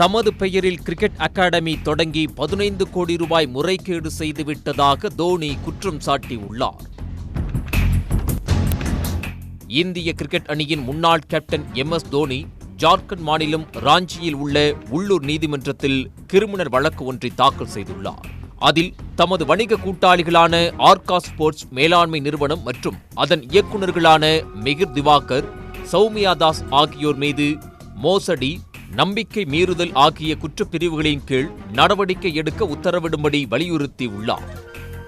தமது பெயரில் cricket academy தொடங்கி பதினைந்து கோடி ரூபாய் முறைகேடு செய்துவிட்டதாக தோனி குற்றம் சாட்டியுள்ளார். இந்திய கிரிக்கெட் அணியின் முன்னாள் captain M. S. Dhoni Jharkhand மாநிலம் ராஞ்சியில் உள்ள உள்ளூர் நீதிமன்றத்தில் கிரிமினல் வழக்கு ஒன்றை தாக்கல் செய்துள்ளார். அதில் தமது வணிக கூட்டாளிகளான ஆர்கா ஸ்போர்ட்ஸ் மேலாண்மை நிறுவனம் மற்றும் அதன் இயக்குநர்களான மிகிர் திவாகர் சௌமியா தாஸ் ஆகியோர் மீது மோசடி நம்பிக்கை மீறுதல் ஆகிய குற்றப்பிரிவுகளின் கீழ் நடவடிக்கை எடுக்க உத்தரவிடும்படி வலியுறுத்தியுள்ளார்.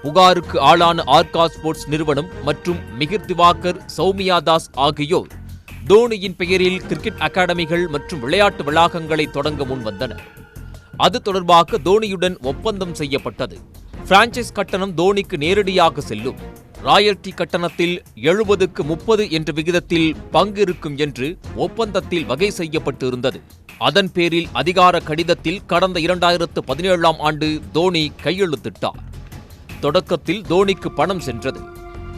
புகாருக்கு ஆளான ஆர்கா ஸ்போர்ட்ஸ் நிறுவனம் மற்றும் மிகிர் திவாகர் சௌமியா தாஸ் ஆகியோர் தோனியின் பெயரில் கிரிக்கெட் அகாடமிகள் மற்றும் விளையாட்டு வளாகங்களை தொடங்க முன்வந்தனர். அது தொடர்பாக தோனியுடன் ஒப்பந்தம் செய்யப்பட்டது. பிரான்சைஸ் கட்டணம் தோனிக்கு நேரடியாக செல்லும். ராயல்டி கட்டணத்தில் எழுபதுக்கு முப்பது என்ற விகிதத்தில் பங்கு இருக்கும் என்று ஒப்பந்தத்தில் வகை செய்யப்பட்டிருந்தது. அதன் பேரில் அதிகார கடிதத்தில் கடந்த இரண்டாயிரத்து பதினேழாம் ஆண்டு தோனி கையெழுத்திட்டார். தொடக்கத்தில் தோனிக்கு பணம் சென்றது.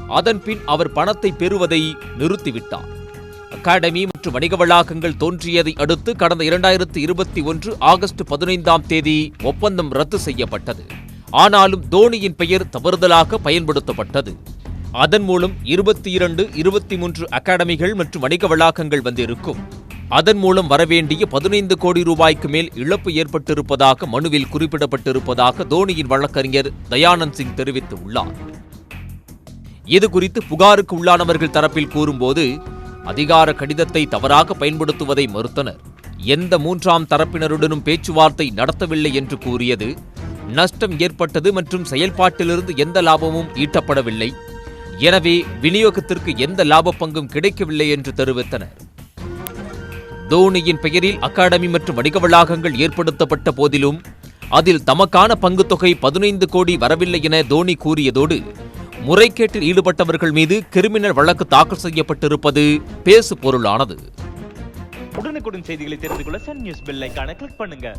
அதன்பின் அவர் பணத்தை பெறுவதை நிறுத்திவிட்டார். அகாடமி மற்றும் வணிக வளாகங்கள் தோன்றியதை அடுத்து கடந்த இரண்டாயிரத்து இருபத்தி ஒன்று ஆகஸ்ட் பதினைந்தாம் தேதி ஒப்பந்தம் ரத்து செய்யப்பட்டது. ஆனாலும் தோனியின் பெயர் தவறுதலாக பயன்படுத்தப்பட்டது. அதன் மூலம் இருபத்தி இரண்டு இருபத்தி மூன்று அகாடமிகள் மற்றும் வணிக வளாகங்கள் வந்திருக்கும். அதன் மூலம் வரவேண்டிய பதினைந்து கோடி ரூபாய்க்கு மேல் இழப்பு ஏற்பட்டிருப்பதாக மனுவில் குறிப்பிடப்பட்டிருப்பதாக தோனியின் வழக்கறிஞர் தயானந்த் சிங் தெரிவித்துள்ளார். இது குறித்து புகாருக்கு உள்ளானவர்கள் தரப்பில் கூறும்போது அதிகார கடிதத்தை தவறாக பயன்படுத்துவதை மறுத்தனர். எந்த மூன்றாம் தரப்பினருடனும் பேச்சுவார்த்தை நடத்தவில்லை என்று கூறியது நஷ்டம் ஏற்பட்டது மற்றும் செயல்பாட்டிலிருந்து எந்த லாபமும் ஈட்டப்படவில்லை. எனவே விநியோகத்திற்கு எந்த லாப பங்கும் கிடைக்கவில்லை என்று தெரிவித்தனர். தோனியின் பெயரில் அகாடமி மற்றும் வணிக வளாகங்கள் ஏற்படுத்தப்பட்ட போதிலும் அதில் தமக்கான பங்கு தொகை பதினைந்து கோடி வரவில்லை என தோனி கூறியதோடு முறைகேட்டில் ஈடுபட்டவர்கள் மீது கிரிமினல் வழக்கு தாக்கல் செய்யப்பட்டிருப்பது பேசு பொருளானது உடனுக்குடன் செய்திகளை தெரிந்து கொள்ள சன் நியூஸ் பெல் கிளிக் பண்ணுங்க.